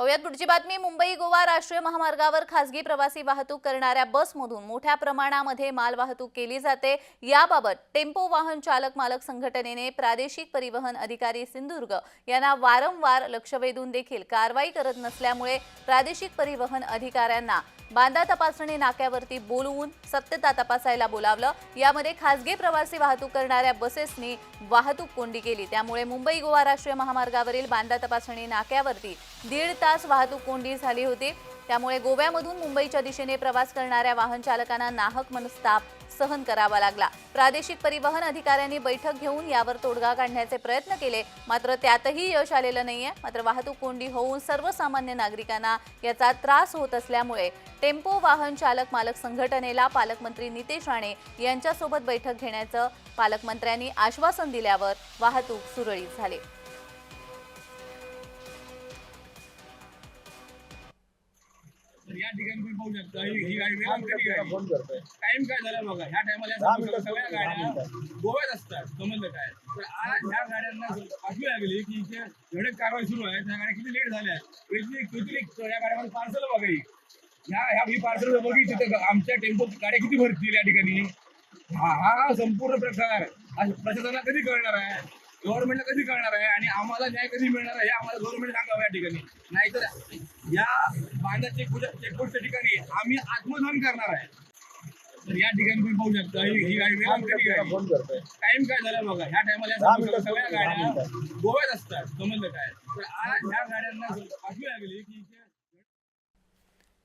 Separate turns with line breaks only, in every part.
पाहुयात. पुढची बातमी मुंबई गोवा राष्ट्रीय महामार्गावर खासगी प्रवासी वाहतूक करणाऱ्या बसमधून मोठ्या प्रमाणामध्ये माल वाहतूक केली जाते. याबाबत टेम्पो वाहन चालक मालक संघटनेने प्रादेशिक परिवहन अधिकारी सिंधुदुर्ग यांना वारंवार लक्ष वेधून देखील कारवाई करत नसल्यामुळे प्रादेशिक परिवहन अधिकाऱ्यांना बांदा तपासणी नाक्यावरती बोलवून सत्यता तपासायला बोलावलं. यामध्ये खासगी प्रवासी वाहतूक करणाऱ्या बसेसनी वाहतूक कोंडी केली. त्यामुळे मुंबई गोवा राष्ट्रीय महामार्गावरील बांदा तपासणी नाक्यावरती दीड तास वाहतूक कोंडी झाली होती. त्यामुळे गोव्यामधून मुंबईच्या दिशेने प्रवास करणाऱ्या वाहन चालकांना नाहक मनस्ताप सहन करावा लागला. प्रादेशिक परिवहन अधिकाऱ्यांनी बैठक घेऊन यावर तोडगा काढण्याचे प्रयत्न केले. मात्र त्यातही यश आलेलं नाहीये. मात्र वाहतूक कोंडी होऊन सर्वसामान्य नागरिकांना याचा त्रास होत असल्यामुळे टेम्पो वाहन चालक मालक संघटनेला पालकमंत्री नितेश राणे यांच्यासोबत बैठक घेण्याचं पालकमंत्र्यांनी आश्वासन दिल्यावर वाहतूक सुरळीत झाली.
या ठिकाणी पाहू शकता. ही ही गाडी गाडी. टाइम काय झाला बघा ह्या टायमाला सगळ्या गाड्या. गोव्यात असतात. समजलं काय? तर आज ह्या गाड्यांना अशी लागली की इथे एवढे कारवाई सुरू आहे. त्या गाड्या किती लेट झाल्या? किती किती या गाड्यामध्ये पार्सल बघा ही. ह्या ह्या ही पार्सल बघी तिथं आमच्या टेम्पो गाड्या किती भरतील या ठिकाणी? हा हा संपूर्ण प्रकार. प्रशासनाला कधी कळणार आहे? गव्हर्नमेंटला कधी कळणार आहे? आणि आम्हाला न्याय कधी मिळणार आहे? हे आम्हाला गव्हर्नमेंट सांगावं. ठिकाणी. नाहीतर या बांधा चेकपोस्ट चेकपोस्टच्या ठिकाणी आम्ही आत्मदहन करणार आहे. तर या ठिकाणी तुम्ही पाहू शकता. ही ही गाडी वेगळी कधी गाडी. टाइम काय झाला बघा? ह्या टायमाला सगळ्या गाड्या. गोव्यात असतात. समजलं काय? तर आज ह्या गाड्यांना अशी लागली की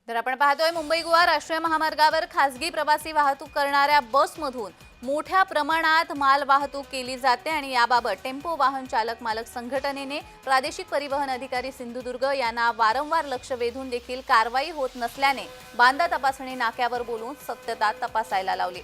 तर आपण पाहतोय मुंबई गोवा राष्ट्रीय महामार्गावर खासगी प्रवासी वाहतूक करणाऱ्या बसमधून मोठ्या प्रमाणात माल वाहतूक केली जाते आणि याबाबत टेम्पो वाहन चालक मालक संघटनेने प्रादेशिक परिवहन अधिकारी सिंधुदुर्ग यांना वारंवार लक्ष वेधून देखील कारवाई होत नसल्याने बांदा तपासणी नाक्यावर बोलून सत्यता तपासायला लावली.